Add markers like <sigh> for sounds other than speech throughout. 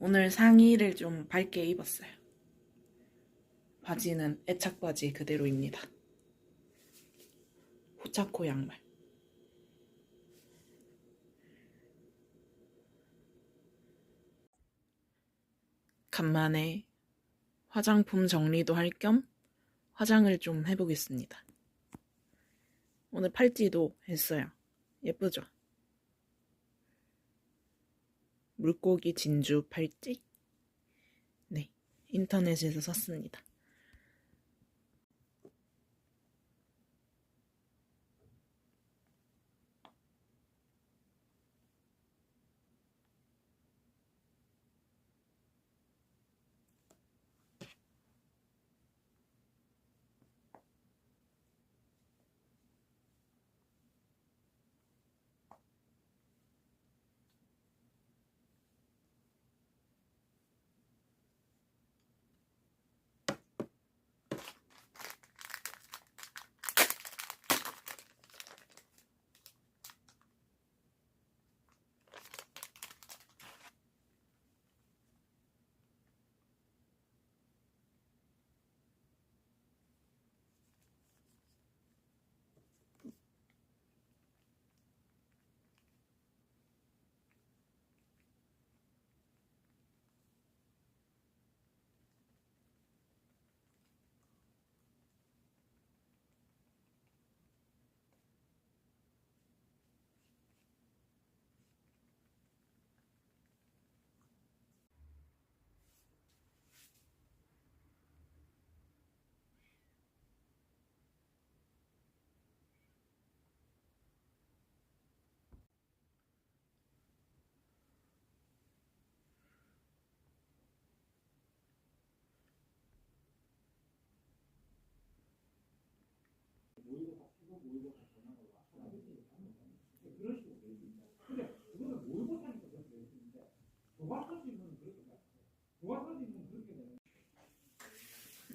오늘 상의를 좀 밝게 입었어요. 바지는 애착 바지 그대로입니다. 호차코 양말. 간만에 화장품 정리도 할 겸 화장을 좀 해보겠습니다. 오늘 팔찌도 했어요. 예쁘죠? 물고기 진주 팔찌? 네, 인터넷에서 샀습니다.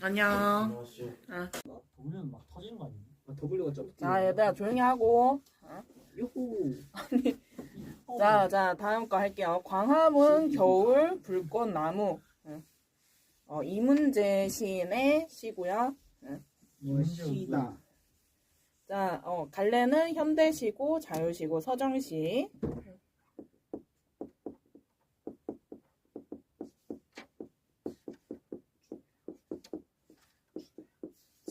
안녕. 아. 보면 막 터지는 거 아니야? 아, W가 점프. 자, 얘들아 조용히 하고. 요호. 자, 자, 다음 거 할게요. 광화문 겨울 불꽃 나무. 응. 어, 이문재 시인의 시고요. 시다. 자, 어, 갈래는 현대시고 자유시고 서정시.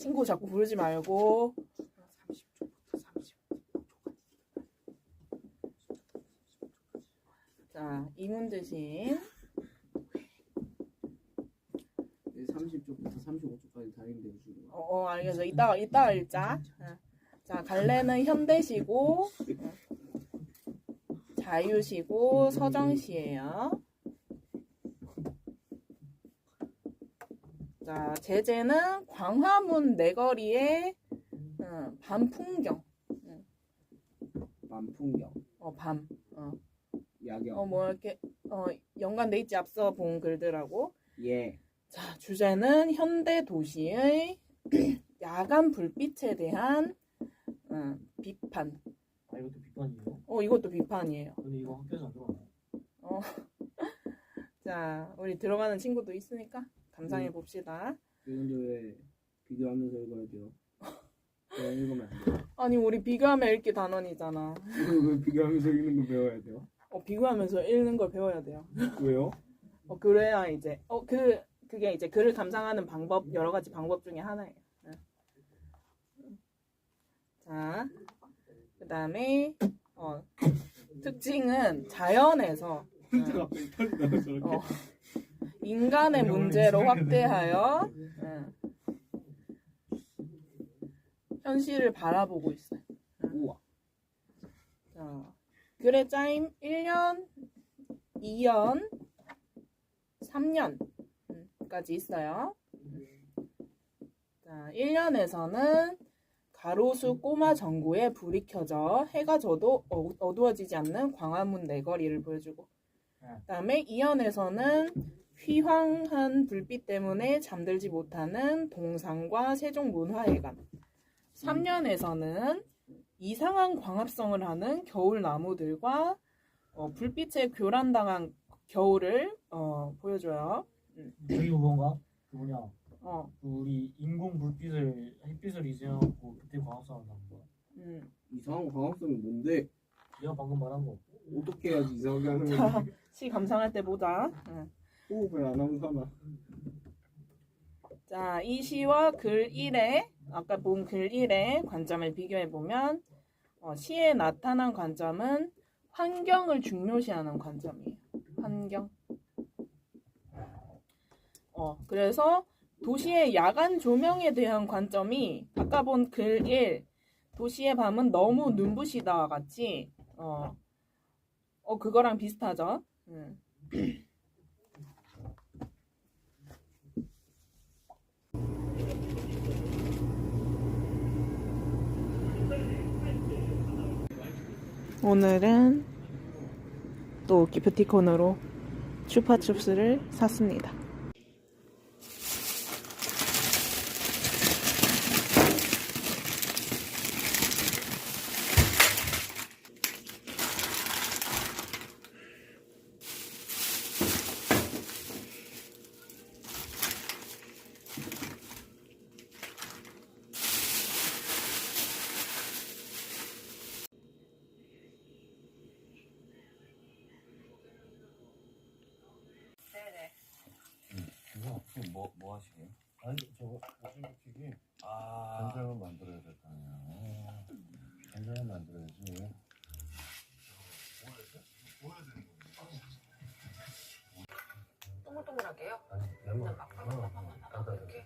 친구 자꾸 부르지 말고. 30초부터 30. 자, 이문재 시인. 30초부터 35초까지 다니는데 무슨 어, 어 알겠어. 이따가, 이따가 읽자. 응. 자, 갈래는 현대시고, 응. 자유시고, 서정시예요. 자, 제재는 광화문 내거리의 응, 밤 풍경. 만풍경, 어, 밤. 어, 야경. 어, 뭐 이렇게, 어, 연관돼 있지 앞서 본 글들하고. 예. 자, 주제는 현대 도시의 <clears throat> 야간 불빛에 대한 어, 비판. 아 이것도 비판이에요? 어, 이것도 비판이에요. 근데 이거 학교에서 안 들어가나요? 어. <laughs> 자, 우리 들어가는 친구도 있으니까 감상해 봅시다. 이런데 왜 비교하면서 읽어야 돼요? 그냥 <laughs> 읽으면 안 돼요. 아니, 우리 비교하면 읽기 단원이잖아. 왜 비교하면서 읽는 거 배워야 돼요? 어, 비교하면서 읽는 걸 배워야 돼요. 왜요? 어, 그래야 이제, 어, 그, 그게 이제 글을 감상하는 방법, 여러 가지 방법 중에 하나예요. 응. 자, 그 다음에, 어, 특징은 자연에서 혼자 갑자기 터진다고 저렇게. 어, 인간의 문제로 확대하여 응, 현실을 바라보고 있어요. 우와. 자, 글의 짜임 1년, 2년, 3년까지 있어요. 자, 1년에서는 가로수 꼬마 전구에 불이 켜져 해가 져도 어- 어두워지지 않는 광화문 내거리를 보여주고 그다음에 2연에서는 휘황한 불빛 때문에 잠들지 못하는 동산과 세종문화회관 3년에서는 이상한 광합성을 하는 겨울 나무들과 어, 불빛에 교란당한 겨울을 어, 보여줘요. 저기 그건가? 그 뭐냐? 어, 그 우리 인공 불빛을 햇빛을 이용하고 그때 광합성을 나온 거야. 음. 이상한 광합성이 뭔데? 내가 방금 말한 거. 어떻게 해야지 <laughs> 이상하게 하는 자, 건지 시 감상할 때 보자. 응. 호흡을 안 하면 사나 자, 이 시와 글 1의 아까 본 글 1의 관점을 비교해 보면 어, 시에 나타난 관점은 환경을 중요시하는 관점이에요. 환경. 어, 그래서 도시의 야간 조명에 대한 관점이 아까 본 글 1, 도시의 밤은 너무 눈부시다와 같이 어, 어 그거랑 비슷하죠. 음. 오늘은 또 기프티콘으로 추파춥스를 샀습니다. 이거 뭐, 뭐 하시게? 아니 저거 오징어 튀김 아, 간장을 만들어야 될 거 아니야 간장을 만들어야지 레몬 그냥 막 막, 막, 막, 막, 막, 갖다 이렇게?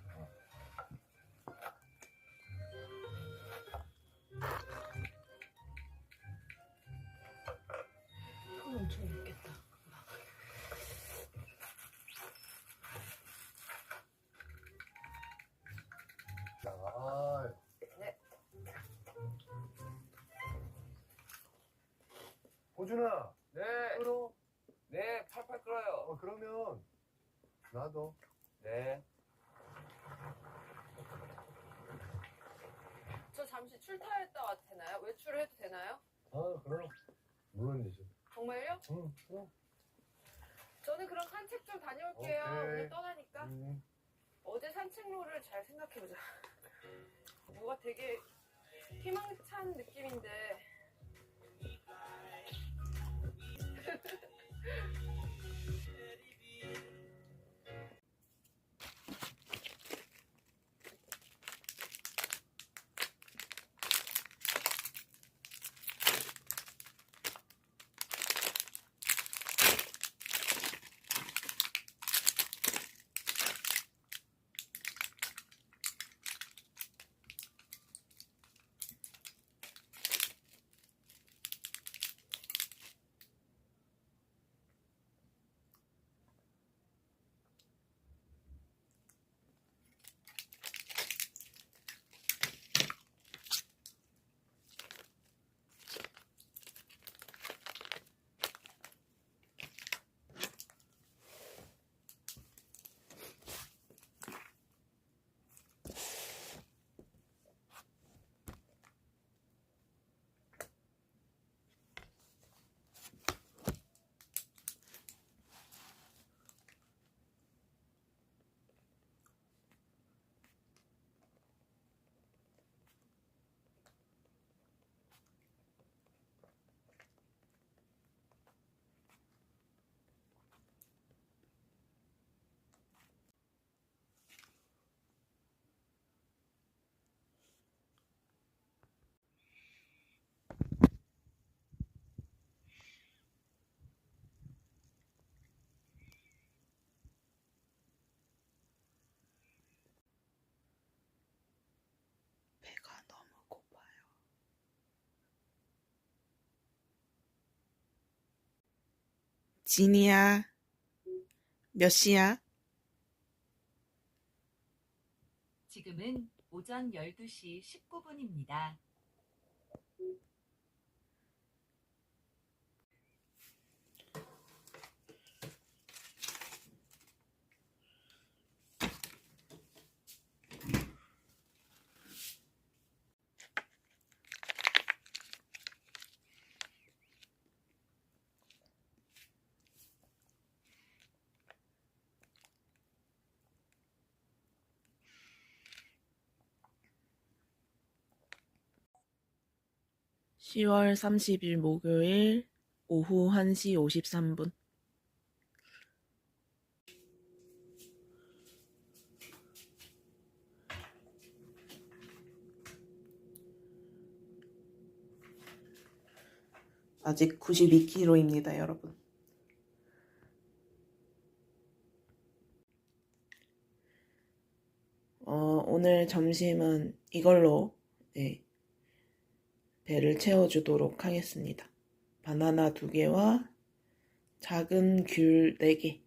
향 엄청 있겠다. 아, 네. 호준아 네, 끓어 네, 팔팔 끓어요. 어 그러면 나도 네. 저 잠시 출타했다 와도 되나요? 외출을 해도 되나요? 아 그럼 물론이지 정말요? 응 그럼 저는 그럼 산책 좀 다녀올게요. 오케이. 오늘 떠나니까. 음. 어제 산책로를 잘 생각해보자. 뭐가 되게 희망찬 느낌인데. <laughs> 진이야, 몇 시야? 지금은 오전 12시 19분입니다. 10월 30일 목요일 오후 1시 53분. 아직 92kg입니다, 여러분. 어, 오늘 점심은 이걸로 네, 배를 채워주도록 하겠습니다. 바나나 두 개와 작은 귤네 개.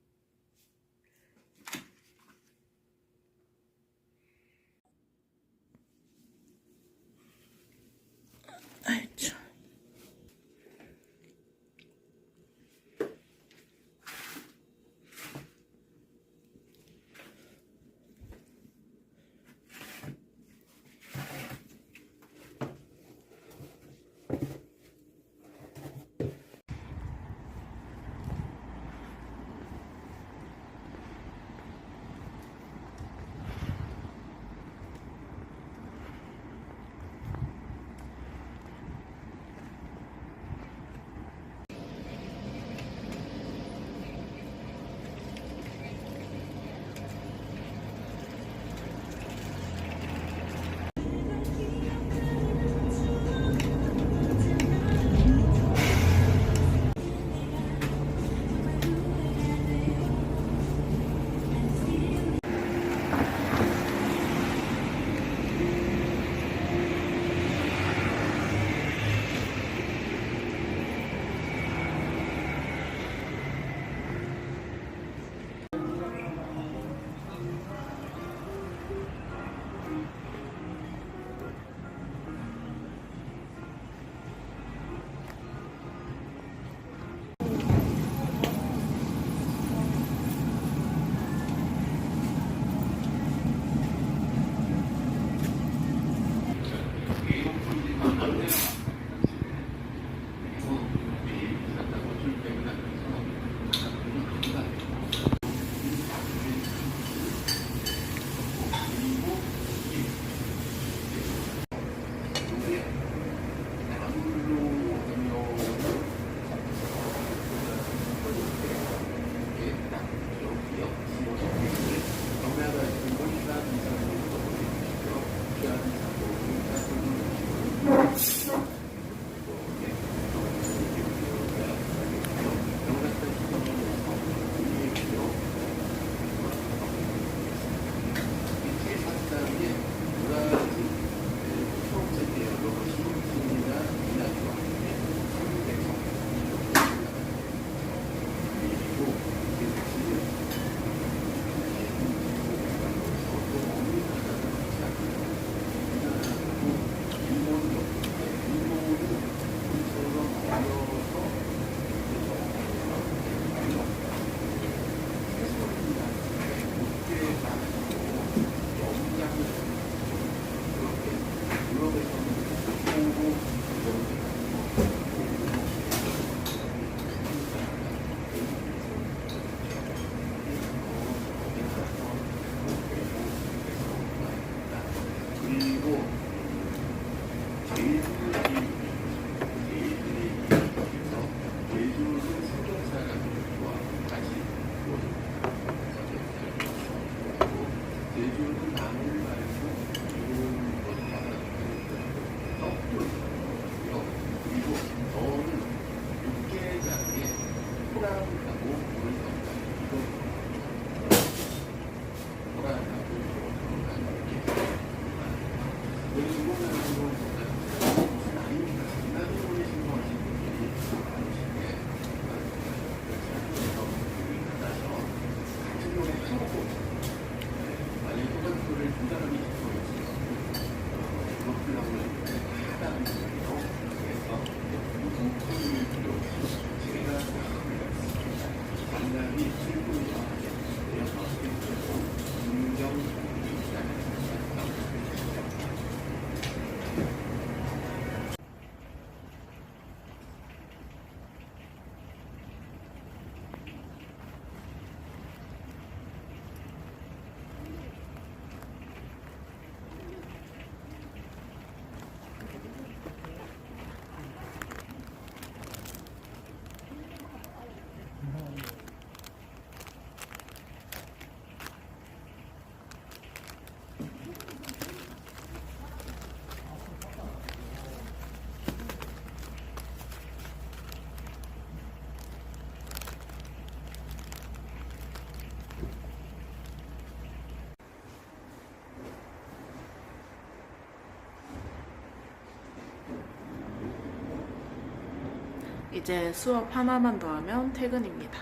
이제 수업 하나만 더 하면 퇴근입니다.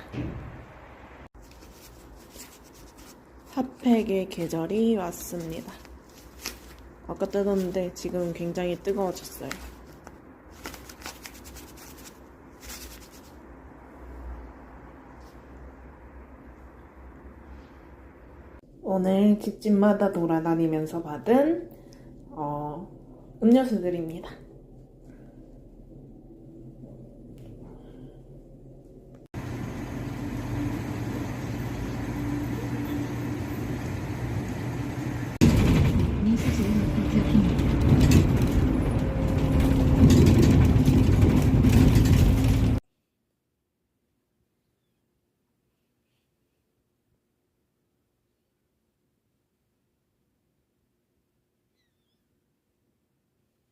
핫팩의 계절이 왔습니다. 아까 뜨거웠는데 지금 굉장히 뜨거워졌어요. 오늘 집집마다 돌아다니면서 받은 어, 음료수들입니다.